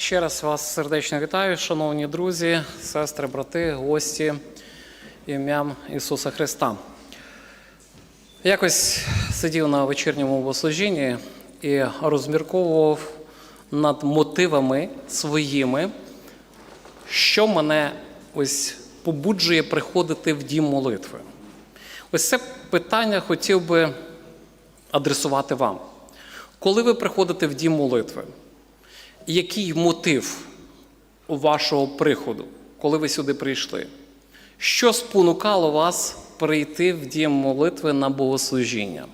Ще раз вас сердечно вітаю, шановні друзі, сестри, брати, гості, ім'ям Ісуса Христа. Якось сидів на вечірньому богослужінні і розмірковував над мотивами своїми, що мене ось побуджує приходити в дім молитви. Ось це питання хотів би адресувати вам. Коли ви приходите в дім молитви, який мотив вашого приходу, коли ви сюди прийшли? Що спонукало вас прийти в дім молитви на богослужіння?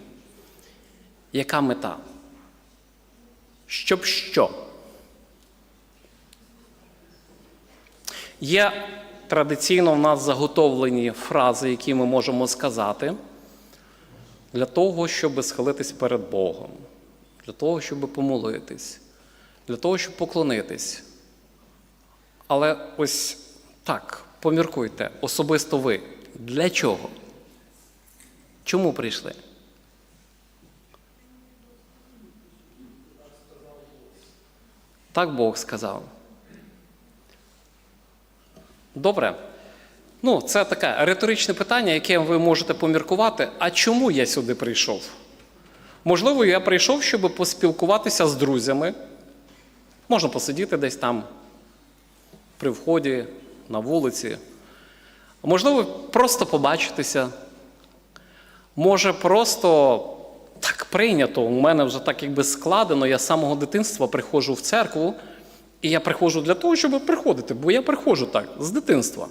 Яка мета? Щоб що? Є традиційно в нас заготовлені фрази, які ми можемо сказати, для того, щоб схилитись перед Богом, для того, щоб помолитись, для того, щоб поклонитись. Але ось так, поміркуйте, особисто ви. Для чого? Чому прийшли? Так Бог сказав. Добре. Ну, це таке риторичне питання, яке ви можете поміркувати. А чому я сюди прийшов? Можливо, я прийшов, щоб поспілкуватися з друзями. Можна посидіти десь там при вході, на вулиці. Можливо, просто побачитися. Може, просто так прийнято. У мене вже так якби складено. Я з самого дитинства приходжу в церкву, і я приходжу для того, щоб приходити, бо я приходжу так, з дитинства.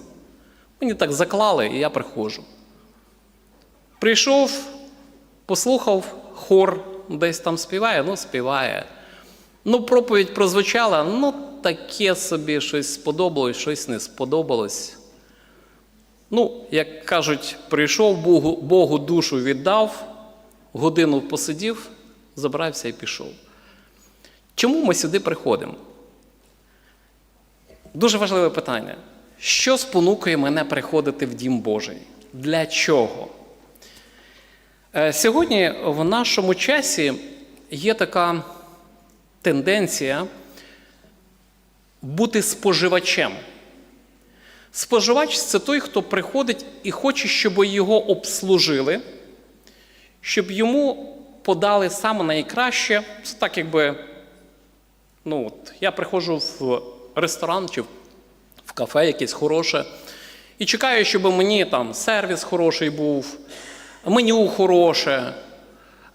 Мені так заклали, і я приходжу. Прийшов, послухав хор, десь там співає, ну, співає. Ну, проповідь прозвучала, ну, таке собі щось сподобалось, щось не сподобалось. Ну, як кажуть, прийшов Богу, Богу душу віддав, годину посидів, забрався і пішов. Чому ми сюди приходимо? Дуже важливе питання. Що спонукує мене приходити в Дім Божий? Для чого? Е, Сьогодні в нашому часі є така тенденція бути споживачем. Споживач це той, хто приходить і хоче, щоб його обслужили, щоб йому подали саме найкраще. Це так, якби ну, от, я приходжу в ресторан чи в кафе якесь хороше, і чекаю, щоб мені там сервіс хороший був, меню хороше,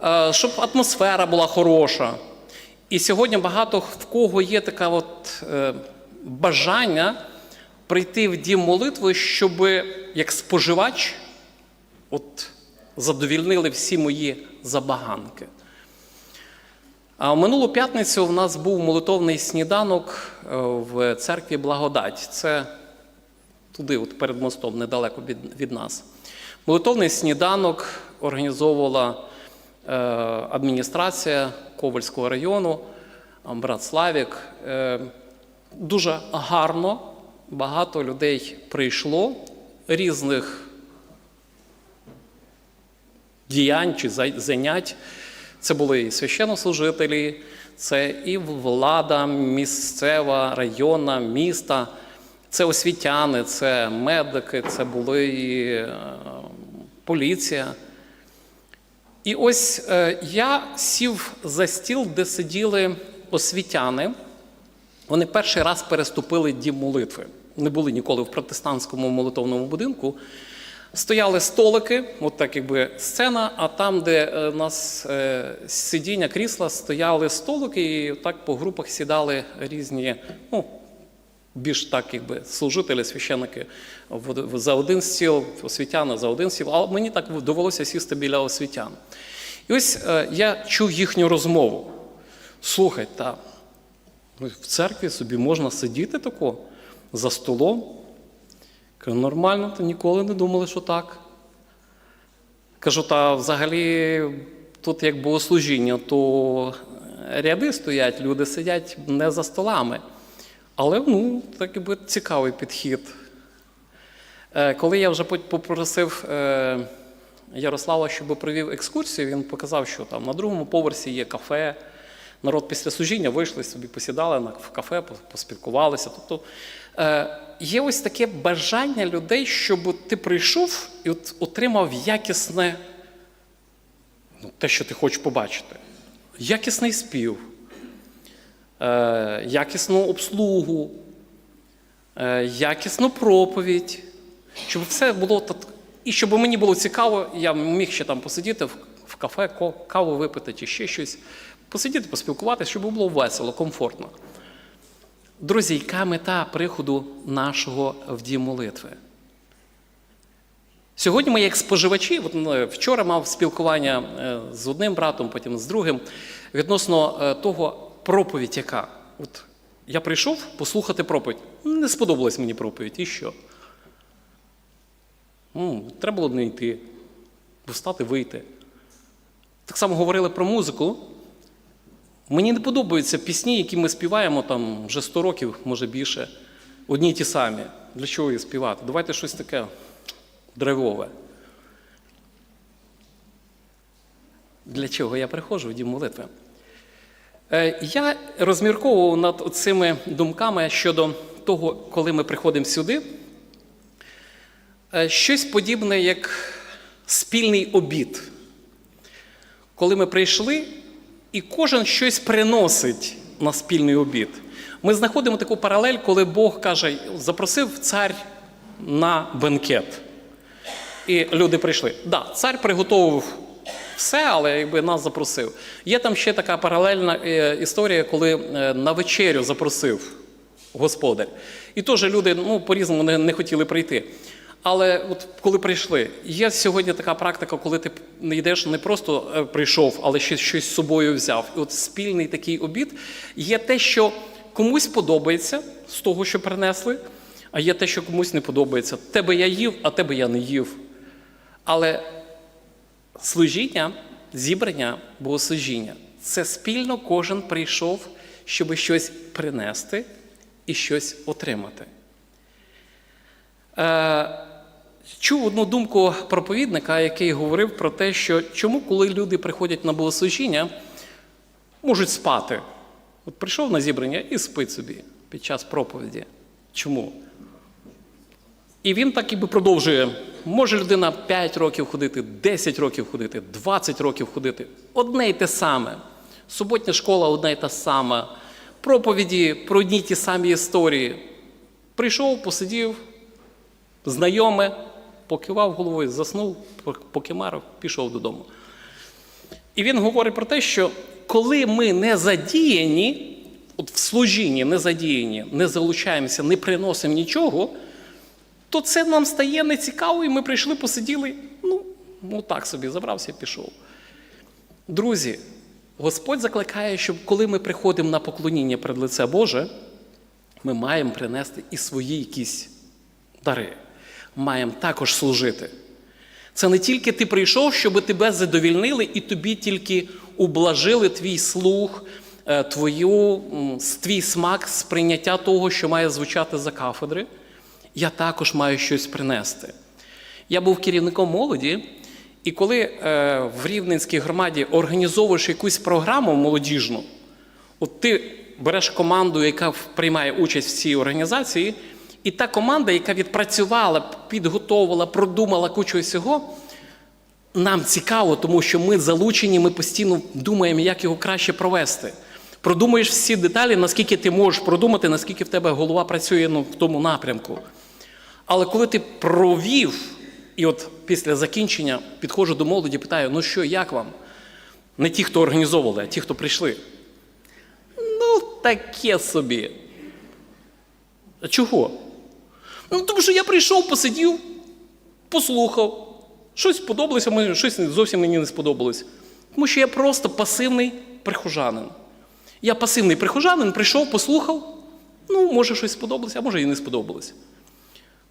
е, щоб атмосфера була хороша. І сьогодні багато в кого є таке от, е, бажання прийти в дім молитви, щоб як споживач от, задовільнили всі мої забаганки. А минулу п'ятницю в нас був молитовний сніданок е, в церкві Благодать. Це туди, от перед мостом, недалеко від, від нас. Молитовний сніданок організовувала адміністрація Ковальського району, брат Славік. Е, дуже гарно, багато людей прийшло різних діянь чи занять. Це були і священнослужителі, це і влада місцева, районна, міста, це освітяни, це медики, це були і е, поліція. І ось е, я сів за стіл, де сиділи освітяни. Вони перший раз переступили дім молитви. Не були ніколи в протестантському молитовному будинку. Стояли столики, от так якби сцена, а там, де е, у нас е, сидіння, крісла, стояли столики, і так по групах сідали різні, ну, більш так, якби служителі, в- за один стіл, освітяни за один стіл, а мені так довелося сісти біля освітян. І ось е, я чув їхню розмову. Слухай, та ну, в церкві собі можна сидіти тако за столом. Кажу, нормально, то ніколи не думали, що так. Кажу, та взагалі тут як богослужіння, то ряди стоять, люди сидять не за столами. Але ну, так якби цікавий підхід. Е, Коли я вже попросив е, Ярослава, щоб провів екскурсію, він показав, що там на другому поверсі є кафе, Народ після служіння вийшли собі, посідали в кафе, поспілкувалися. Тобто е, є ось таке бажання людей, щоб ти прийшов і от отримав якісне, ну, те, що ти хочеш побачити. Якісний спів, якісну обслугу, е, якісну проповідь, щоб все було так. І щоб мені було цікаво, я міг ще там посидіти в, кафе, каву випити чи ще щось, посидіти, поспілкуватися, щоб було весело, комфортно. Друзі, яка мета приходу нашого в дім молитви? Сьогодні ми, як споживачі, от, ну, вчора мав спілкування е, з одним братом, потім з другим, відносно е, того проповідь, яка. От я прийшов послухати проповідь. Не сподобалась мені проповідь, і що? Ну, треба було не йти, встати, вийти. Так само говорили про музику. Мені не подобаються пісні, які ми співаємо там вже 100 років, може більше, одні й ті самі. Для чого їх співати? Давайте щось таке драйвове. Для чого я приходжу в дім молитви? Е, Я розмірковував над цими думками щодо того, коли ми приходимо сюди. Е, Щось подібне, як спільний обід. Коли ми прийшли, і кожен щось приносить на спільний обід. Ми знаходимо таку паралель, коли Бог каже, запросив цар на бенкет. І люди прийшли. Так, да, цар приготував все, але якби нас запросив. Є там ще така паралельна е, історія, коли е, на вечерю запросив господар. І теж люди ну, по-різному не, не хотіли прийти. Але от коли прийшли, є сьогодні така практика, коли ти не йдеш, не просто е, прийшов, але ще щось з собою взяв. І от спільний такий обід є те, що комусь подобається з того, що принесли, а є те, що комусь не подобається. Тебе я їв, а тебе я не їв. Але служіння, зібрання, богослужіння це спільно кожен прийшов, щоб щось принести і щось отримати. Е, Чув одну думку проповідника, який говорив про те, що чому, коли люди приходять на богослужіння, можуть спати. От прийшов на зібрання і спить собі під час проповіді. Чому? І він так і продовжує. Може людина 5 років ходити, 10 років ходити, 20 років ходити. Одне й те саме. Суботня школа одна й та сама. Проповіді про одні й ті самі історії. Прийшов, посидів, знайоме, покивав головою, заснув, покимарив, пішов додому. І він говорить про те, що коли ми не задіяні, от в служінні не задіяні, не залучаємося, не приносимо нічого, то це нам стає нецікаво, і ми прийшли, посиділи, ну, так собі, забрався і пішов. Друзі, Господь закликає, щоб коли ми приходимо на поклоніння перед лице Боже, ми маємо принести і свої якісь дари. Маємо також служити. Це не тільки ти прийшов, щоб тебе задовільнили, і тобі тільки ублажили твій слух, е, твою, твій смак сприйняття того, що має звучати за кафедри. Я також маю щось принести. Я був керівником молоді, і коли е, в Рівненській громаді організовуєш якусь програму молодіжну, От ти береш команду, яка приймає участь в цій організації, і та команда, яка відпрацювала, підготовила, продумала кучу всього, нам цікаво, тому що ми залучені, ми постійно думаємо, як його краще провести. Продумуєш всі деталі, наскільки ти можеш продумати, наскільки в тебе голова працює ну, в тому напрямку. Але коли ти провів, і от після закінчення підходжу до молоді, питаю: ну що, як вам? Не ті, хто організовували, а ті, хто прийшли. Ну, таке собі. А чого? Ну, тому що я прийшов, посидів, послухав. Щось сподобалося, щось зовсім мені не сподобалось. Тому що я просто пасивний прихожанин. Я пасивний прихожанин, прийшов, послухав. Ну, може, щось сподобалося, а може і не сподобалось.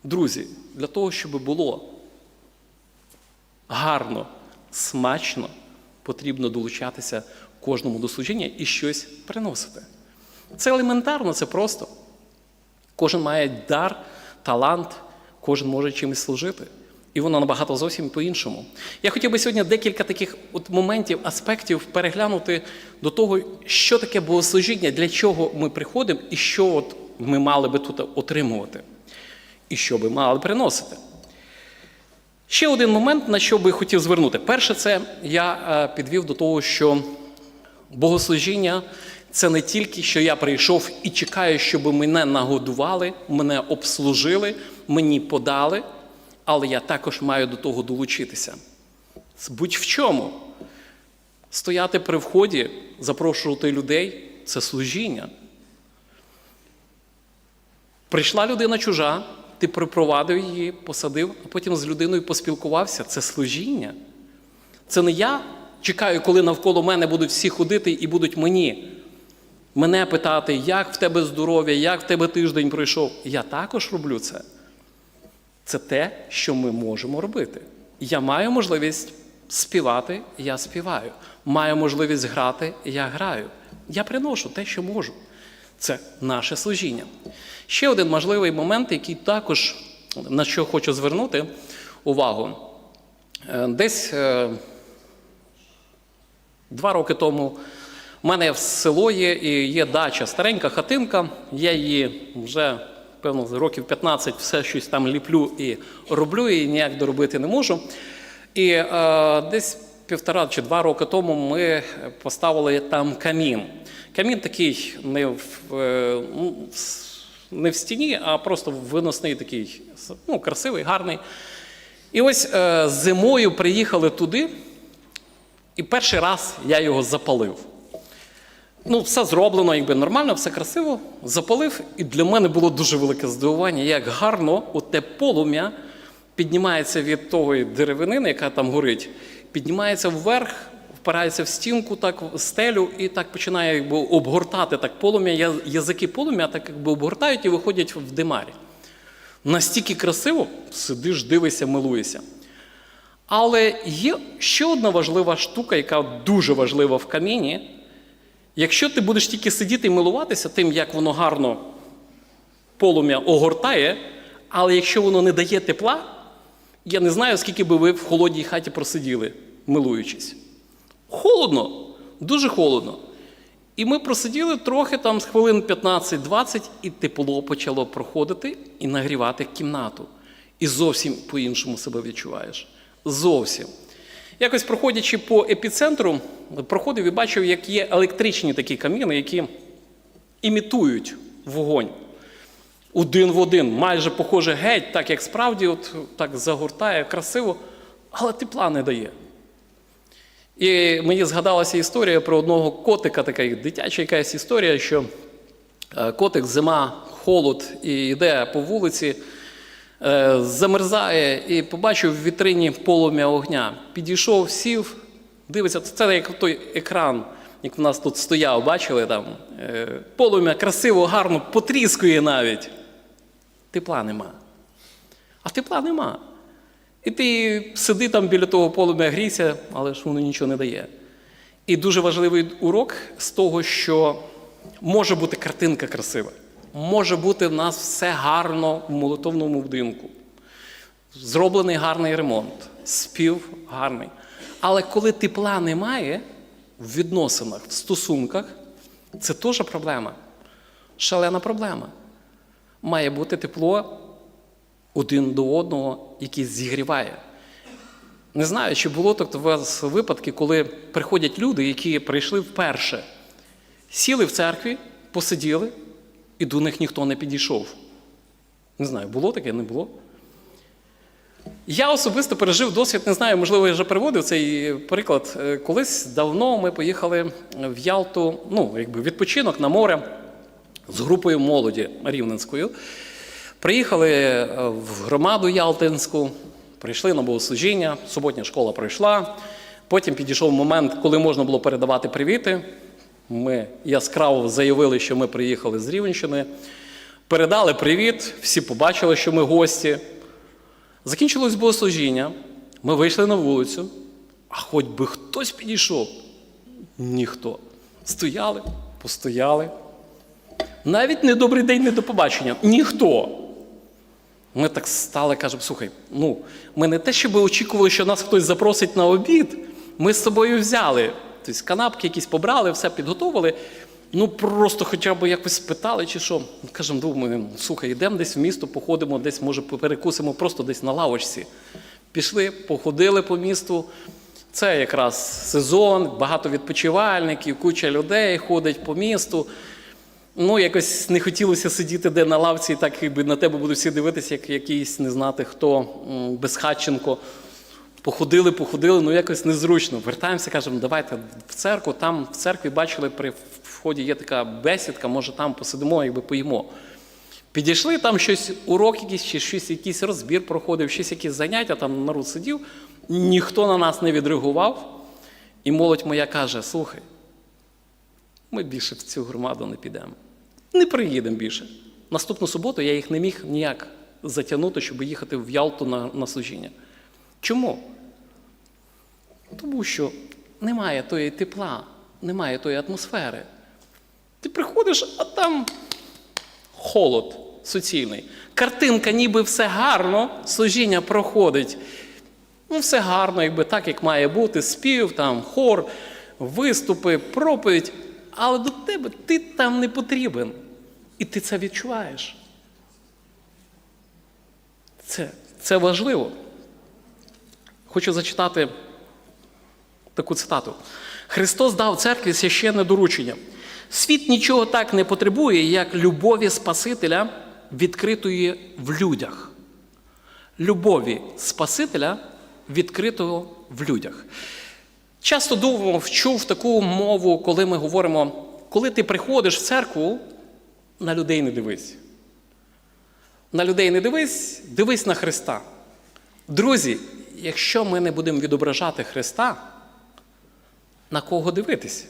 Друзі, для того, щоб було гарно, смачно, потрібно долучатися кожному до служіння і щось приносити. Це елементарно, це просто. Кожен має дар, талант, кожен може чимось служити. І воно набагато зовсім по-іншому. Я хотів би сьогодні декілька таких от моментів, аспектів переглянути до того, що таке богослужіння, для чого ми приходимо і що от ми мали би тут отримувати, і що би мали приносити. Ще один момент, на що би хотів звернути. Перше, це я е, підвів до того, що богослужіння це не тільки, що я прийшов і чекаю, щоб мене нагодували, мене обслужили, мені подали, але я також маю до того долучитися. Будь в чому. Стояти при вході, запрошувати людей це служіння. Прийшла людина чужа, ти припровадив її, посадив, а потім з людиною поспілкувався. Це служіння. Це не я чекаю, коли навколо мене будуть всі ходити і будуть мені. Мене питати, як в тебе здоров'я, як в тебе тиждень пройшов. Я також роблю це. Це те, що ми можемо робити. Я маю можливість співати, я співаю. Маю можливість грати, я граю. Я приношу те, що можу. Це наше служіння. Ще один важливий момент, який також на що хочу звернути увагу. Е, Десь е, два роки тому в мене в село є і є дача, старенька хатинка. Я її вже, певно, років 15 все щось там ліплю і роблю, і ніяк доробити не можу. І е, десь півтора чи два роки тому ми поставили там камін. Камін такий не в, не в стіні, а просто виносний такий, ну, красивий, гарний. І ось е, зимою приїхали туди, і перший раз я його запалив. Ну, все зроблено, якби нормально, все красиво. Запалив, і для мене було дуже велике здивування, як гарно те полум'я піднімається від того деревинини, яка там горить, піднімається вверх, впирається в стінку, так в стелю, і так починає якби, обгортати так полум'я. Язики полум'я так якби обгортають і виходять в димарі. Настільки красиво, сидиш, дивишся, милуєшся. Але є ще одна важлива штука, яка дуже важлива в каміні. Якщо ти будеш тільки сидіти і милуватися тим, як воно гарно полум'я огортає, але якщо воно не дає тепла, я не знаю, скільки би ви в холодній хаті просиділи, милуючись. Холодно, дуже холодно. І ми просиділи трохи там з хвилин 15-20, і тепло почало проходити і нагрівати кімнату. І зовсім по-іншому себе відчуваєш. Зовсім. Якось проходячи по епіцентру, проходив і бачив, як є електричні такі каміни, які імітують вогонь. Один в один, майже похоже геть, так як справді, от так загортає красиво, але тепла не дає. І мені згадалася історія про одного котика, така дитяча якась історія, що е, котик, зима, холод, і йде по вулиці, е, замерзає і побачив в вітрині полум'я огня. Підійшов, сів, дивиться, це як той екран, як в нас тут стояв, бачили там. е, Полум'я красиво, гарно, потріскує навіть. Тепла нема. А тепла нема. І ти сиди там біля того полум'я, грійся, але ж воно нічого не дає. І дуже важливий урок з того, що може бути картинка красива, може бути в нас все гарно в молитовному будинку. Зроблений гарний ремонт, спів гарний. Але коли тепла немає в відносинах, в стосунках, це теж проблема. Шалена проблема. Має бути тепло один до одного, який зігріває. Не знаю, чи було так у вас випадки, коли приходять люди, які прийшли вперше, сіли в церкві, посиділи, і до них ніхто не підійшов. Не знаю, було таке, не було. Я особисто пережив досвід, не знаю, можливо, я вже приводив цей приклад. Е, Колись давно ми поїхали в Ялту, ну, якби відпочинок на море з групою молоді рівненською. Приїхали е, в громаду Ялтинську, прийшли на богослужіння, суботня школа пройшла. Потім підійшов момент, коли можна було передавати привіти. Ми яскраво заявили, що ми приїхали з Рівненщини. Передали привіт, всі побачили, що ми гості. Закінчилось богослужіння, ми вийшли на вулицю, а хоч би хтось підійшов. Ніхто. Стояли, постояли. Навіть не добрий день, не до побачення. Ніхто. Ми так стали, кажемо, слухай, ну, ми не те, щоб очікували, що нас хтось запросить на обід. Ми з собою взяли. Тобто канапки якісь побрали, все підготовили. Ну, просто хоча б якось спитали, чи що. Кажемо, думаємо, слухай, йдемо десь в місто, походимо, десь, може, перекусимо просто десь на лавочці. Пішли, походили по місту. Це якраз сезон, багато відпочивальників, куча людей ходить по місту. Ну, якось не хотілося сидіти де на лавці, і так якби на тебе будуть всі дивитися, як якийсь не знати хто, безхатченко. Походили, походили, ну якось незручно. Вертаємося, кажемо, давайте в церкву. Там в церкві бачили, при вході є така бесідка, може там посидимо, якби поїмо. Підійшли, там щось, урок якийсь, чи щось, якийсь розбір проходив, щось якісь заняття, там народ сидів, ніхто на нас не відреагував. І молодь моя каже: слухай, ми більше в цю громаду не підемо. Не приїдемо більше. Наступну суботу я їх не міг ніяк затягнути, щоб їхати в Ялту на, на служіння. Чому? Тому що немає тої тепла, немає тої атмосфери. Ти приходиш, а там холод суцільний. Картинка, ніби все гарно, служіння проходить. Ну, все гарно, якби так, як має бути, спів, там, хор, виступи, проповідь. Але до тебе ти там не потрібен. І ти це відчуваєш. Це, це важливо. Хочу зачитати таку цитату. Христос дав церкві священне доручення. Світ нічого так не потребує, як любові Спасителя, відкритої в людях. Любові Спасителя, відкритого в людях. Часто думав, чув таку мову, коли ми говоримо, коли ти приходиш в церкву, на людей не дивись. На людей не дивись, дивись на Христа. Друзі, якщо ми не будемо відображати Христа, на кого дивитися?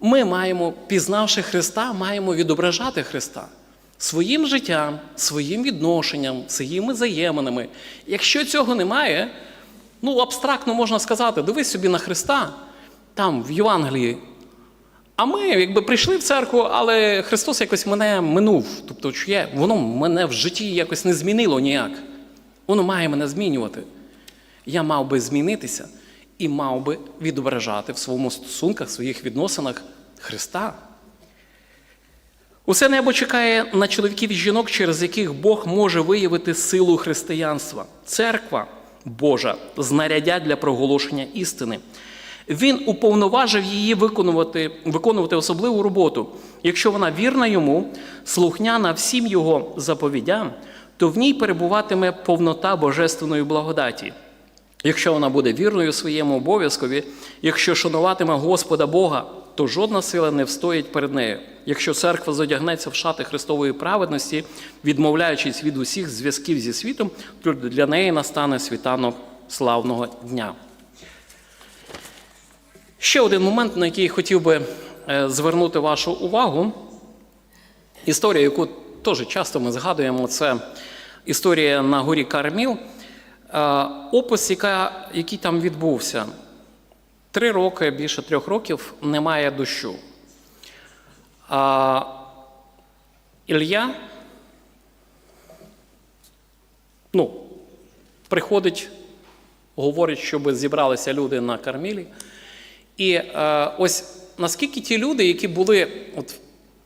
Ми маємо, пізнавши Христа, маємо відображати Христа своїм життям, своїм відношенням, своїми взаєминами. Якщо цього немає, ну абстрактно можна сказати, дивись собі на Христа там, в Євангелії. А ми, якби прийшли в церкву, але Христос якось мене минув. Тобто, є, воно мене в житті якось не змінило ніяк. Воно має мене змінювати. Я мав би змінитися і мав би відображати в своєму стосунках, в своїх відносинах Христа. Усе небо чекає на чоловіків і жінок, через яких Бог може виявити силу християнства. Церква Божа знаряддя для проголошення істини. Він уповноважив її виконувати, виконувати особливу роботу. Якщо вона вірна йому, слухняна всім його заповідям, то в ній перебуватиме повнота божественної благодаті. Якщо вона буде вірною своєму обов'язкові, якщо шануватиме Господа Бога, то жодна сила не встоїть перед нею. Якщо церква зодягнеться в шати Христової праведності, відмовляючись від усіх зв'язків зі світом, то для неї настане світанок славного дня. Ще один момент, на який хотів би е, звернути вашу увагу. Історія, яку теж часто ми згадуємо, це історія на горі Карміл. Е, Опис, який там відбувся. Три роки, більше трьох років немає дощу. А Ілля ну, приходить, говорить, щоб зібралися люди на Кармілі. І е, ось наскільки ті люди, які були от,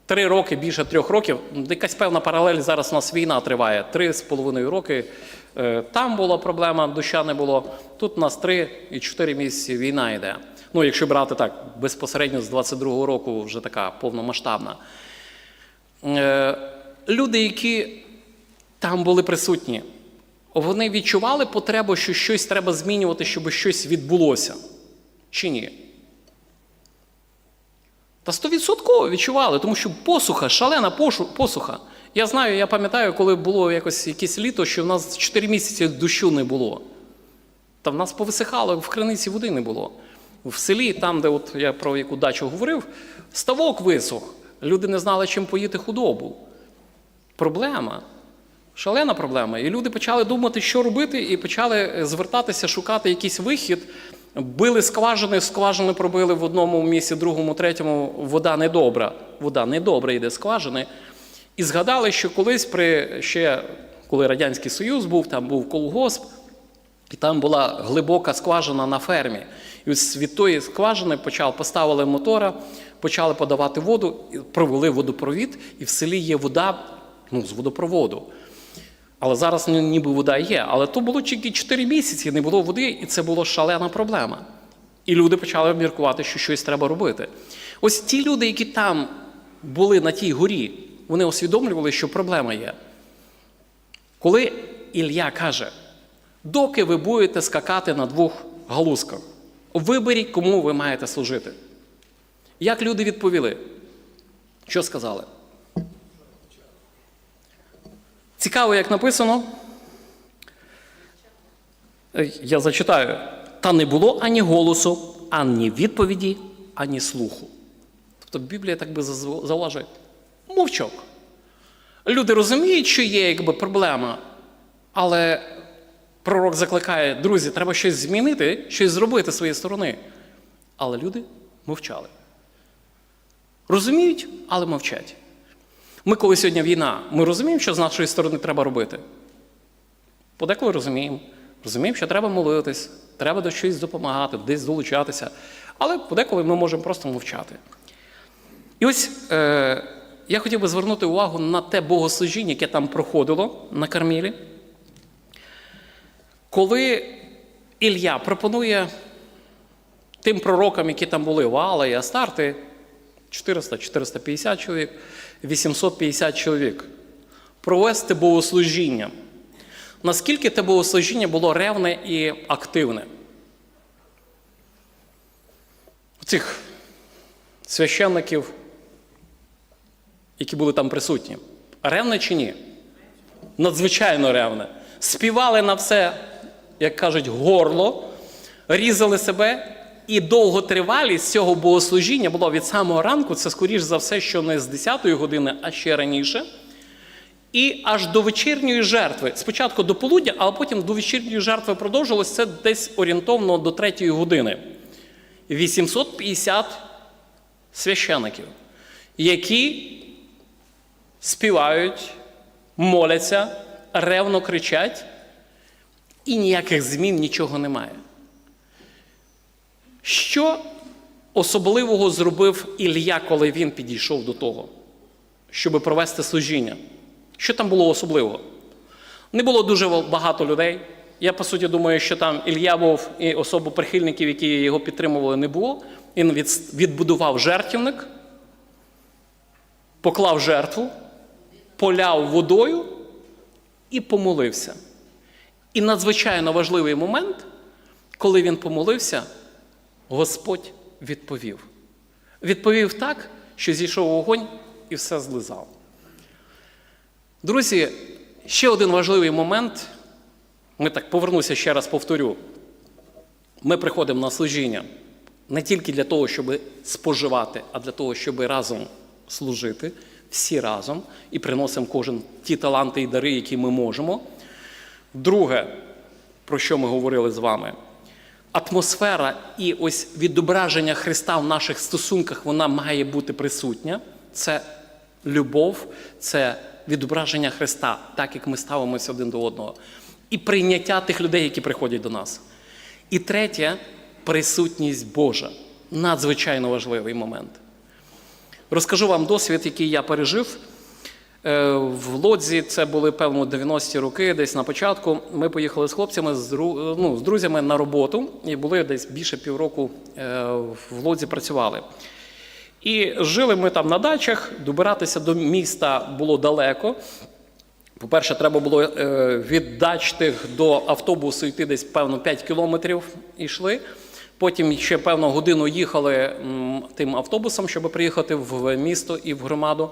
три роки, більше трьох років, якась певна паралель, зараз у нас війна триває, три з половиною роки. Е, там була проблема, доща не було. Тут у нас три і чотири місяці війна йде. Ну, якщо брати так, безпосередньо з 22-го року вже така повномасштабна. Е, люди, які там були присутні, вони відчували потребу, що щось треба змінювати, щоб щось відбулося. Чи ні? Та стовідсотково відчували, тому що посуха, шалена посуха. Я знаю, я пам'ятаю, коли було якось якесь літо, що в нас 4 місяці дощу не було. Та в нас повисихало, в криниці води не було. В селі, там, де от я про яку дачу говорив, ставок висох. Люди не знали, чим поїти худобу. Проблема. Шалена проблема. І люди почали думати, що робити, і почали звертатися, шукати якийсь вихід. Били скважини, скважини пробили в одному місці, другому, третьому. Вода недобра. Вода недобра йде скважини. І згадали, що колись при ще коли Радянський Союз був, там був колгосп, і там була глибока скважина на фермі. І ось від тої скважини почав, поставили мотора, почали подавати воду, провели водопровід, і в селі є вода ну, з водопроводу. Але зараз ніби вода є. Але то було тільки 4 місяці, не було води, і це була шалена проблема. І люди почали міркувати, що щось треба робити. Ось ті люди, які там були на тій горі, вони усвідомлювали, що проблема є. Коли Ілля каже, доки ви будете скакати на двох галузках, виберіть, кому ви маєте служити. Як люди відповіли? Що сказали? Цікаво, як написано. Е, Я зачитаю. Та не було ані голосу, ані відповіді, ані слуху. Тобто Біблія так би зауважує мовчок. Люди розуміють, що є якби проблема, але пророк закликає, друзі, треба щось змінити, щось зробити з своєї сторони. Але люди мовчали. Розуміють, але мовчать. Ми, коли сьогодні війна, ми розуміємо, що з нашої сторони треба робити. Подеколи розуміємо. Розуміємо, що треба молитись, треба до щось допомагати, десь долучатися. Але подеколи ми можемо просто мовчати. І ось е, я хотів би звернути увагу на те богослужіння, яке там проходило на Кармілі. Коли Ілля пропонує тим пророкам, які там були, Ваала і Астарти, 400-450 чоловік, 850 чоловік, провести богослужіння. Наскільки те богослужіння було ревне і активне? Цих священників, які були там присутні. Ревне чи ні? Надзвичайно ревне. Співали на все, як кажуть, горло, різали себе. І довготривалість цього богослужіння було від самого ранку, це скоріш за все, що не з 10-ї години, а ще раніше. І аж до вечірньої жертви. Спочатку до полудня, а потім до вечірньої жертви продовжилось це десь орієнтовно до 3 години. 850 священиків, які співають, моляться, ревно кричать, і ніяких змін нічого немає. Що особливого зробив Ілля, коли він підійшов до того, щоб провести служіння? Що там було особливого? Не було дуже багато людей. Я, по суті, думаю, що там Ілля був і особо прихильників, які його підтримували, не було. Він відбудував жертівник, поклав жертву, поляв водою і помолився. І надзвичайно важливий момент, коли він помолився, Господь відповів. Відповів так, що зійшов вогонь і все злизав. Друзі, ще один важливий момент. Ми так повернуся ще раз повторю. Ми приходимо на служіння не тільки для того, щоб споживати, а для того, щоб разом служити, всі разом, і приносимо кожен ті таланти і дари, які ми можемо. Друге, про що ми говорили з вами, атмосфера і ось відображення Христа в наших стосунках, вона має бути присутня. Це любов, це відображення Христа, так як ми ставимося один до одного. І прийняття тих людей, які приходять до нас. І третє присутність Божа. Надзвичайно важливий момент. Розкажу вам досвід, який я пережив. Е, В Лодзі це були, певно, 90-ті роки, десь на початку. Ми поїхали з хлопцями, з, ну, з друзями на роботу і були десь більше півроку е, в Лодзі працювали. І жили ми там на дачах, добиратися до міста було далеко. По-перше, треба було е, від дач тих до автобусу йти десь, певно, 5 кілометрів йшли. Потім ще, певно, годину їхали тим автобусом, щоб приїхати в місто і в громаду.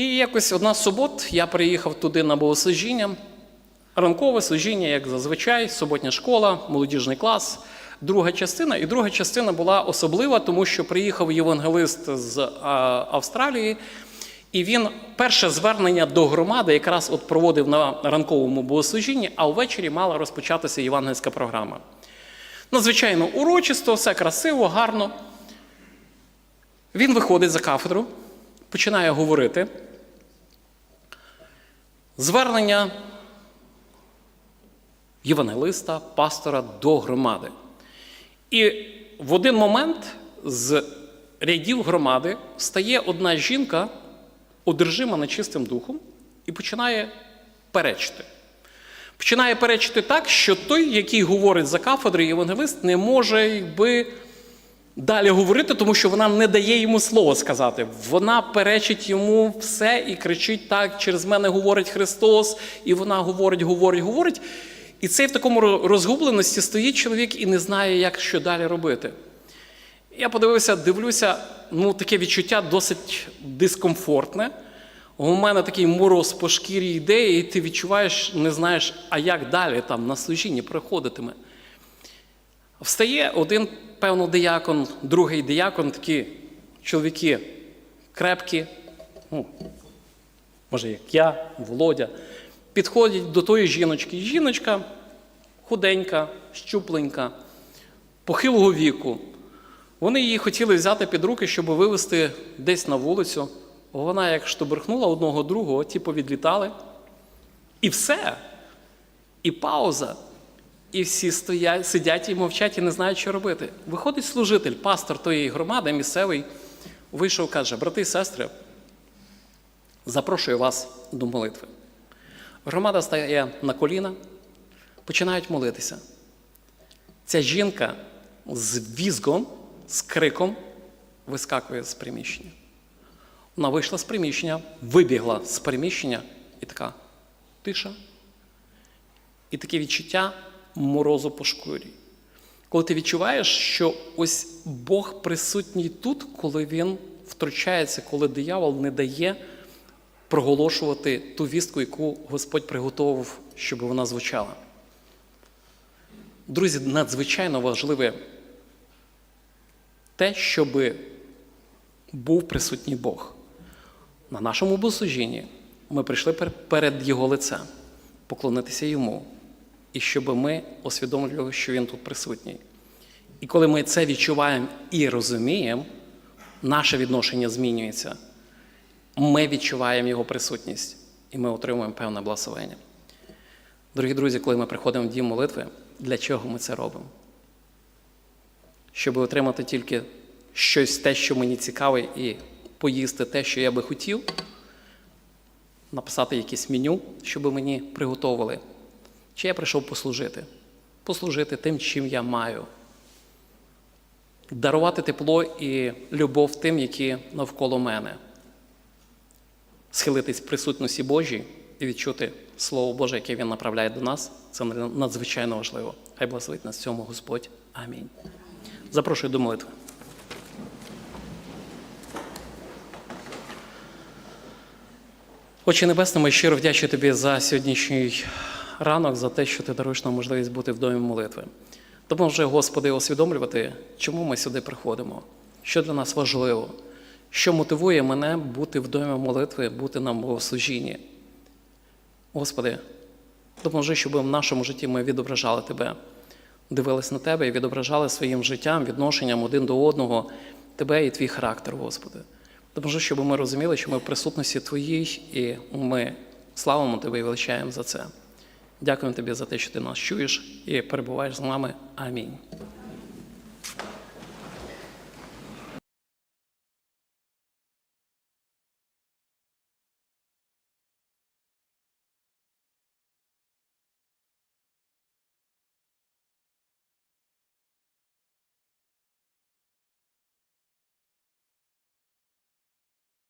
І якось одна з субот я приїхав туди на богослужіння. Ранкове служіння, як зазвичай, суботня школа, молодіжний клас, друга частина. І друга частина була особлива, тому що приїхав євангелист з Австралії, і він перше звернення до громади якраз от проводив на ранковому богослужінні, а ввечері мала розпочатися євангельська програма. Надзвичайно урочисто, все красиво, гарно. Він виходить за кафедру, починає говорити. Звернення євангелиста, пастора до громади. І в один момент з рядів громади встає одна жінка, одержима нечистим духом, і починає перечити. Починає перечити так, що той, який говорить за кафедрою євангелист, не може якби, далі говорити, тому що вона не дає йому слово сказати. Вона перечить йому все і кричить так, через мене говорить Христос, і вона говорить, говорить, говорить. І цей в такому розгубленості стоїть чоловік і не знає, як що далі робити. Я подивився, дивлюся, ну таке відчуття досить дискомфортне. У мене такий мороз по шкірі йде, і ти відчуваєш, не знаєш, а як далі там на служінні проходитиме. Встає один, певно, диякон, другий диякон, такі чоловіки крепкі, ну, може, як я, Володя, підходять до тої жіночки. Жіночка худенька, щупленька, похилого віку. Вони її хотіли взяти під руки, щоб вивезти десь на вулицю. Вона як штоберхнула одного другого, ті повідлітали. І все. І пауза. І всі стоять, сидять і мовчать і не знають, що робити. Виходить служитель, пастор тої громади, місцевий, вийшов, каже: брати і сестри, запрошую вас до молитви. Громада стає на коліна, починають молитися. Ця жінка з візгом, з криком вискакує з приміщення. Вона вийшла з приміщення, вибігла з приміщення і така тиша. І таке відчуття морозу по шкурі. Коли ти відчуваєш, що ось Бог присутній тут, коли Він втручається, коли диявол не дає проголошувати ту вістку, яку Господь приготував, щоб вона звучала. Друзі, надзвичайно важливе те, щоб був присутній Бог. На нашому богослужінні ми прийшли перед Його лицем поклонитися Йому, і щоб ми усвідомлювали, що Він тут присутній. І коли ми це відчуваємо і розуміємо, наше відношення змінюється. Ми відчуваємо Його присутність, і ми отримуємо певне благословення. Дорогі друзі, коли ми приходимо в дім молитви, для чого ми це робимо? Щоб отримати тільки щось те, що мені цікаве, і поїсти те, що я би хотів, написати якесь меню, щоб мені приготовили. Чи я прийшов послужити? Послужити тим, чим я маю. Дарувати тепло і любов тим, які навколо мене. Схилитись в присутності Божій і відчути Слово Боже, яке Він направляє до нас, це надзвичайно важливо. Хай благословить нас цьому Господь. Амінь. Запрошую до молитви. Отче Небесний, ми щиро вдячні тобі за сьогоднішній ранок, за те, що ти даруєш нам можливість бути в домі молитви. Допоможи, Господи, усвідомлювати, чому ми сюди приходимо, що для нас важливо, що мотивує мене бути в домі молитви, бути на богослужінні. Господи, допоможи, щоб в нашому житті ми відображали Тебе, дивились на Тебе і відображали своїм життям, відношенням один до одного Тебе і твій характер, Господи. Допоможи, щоб ми розуміли, що ми в присутності Твоїй, і ми славимо Тебе і величаємо за це. Дякуємо Тобі за те, що ти нас чуєш і перебуваєш з нами. Амінь.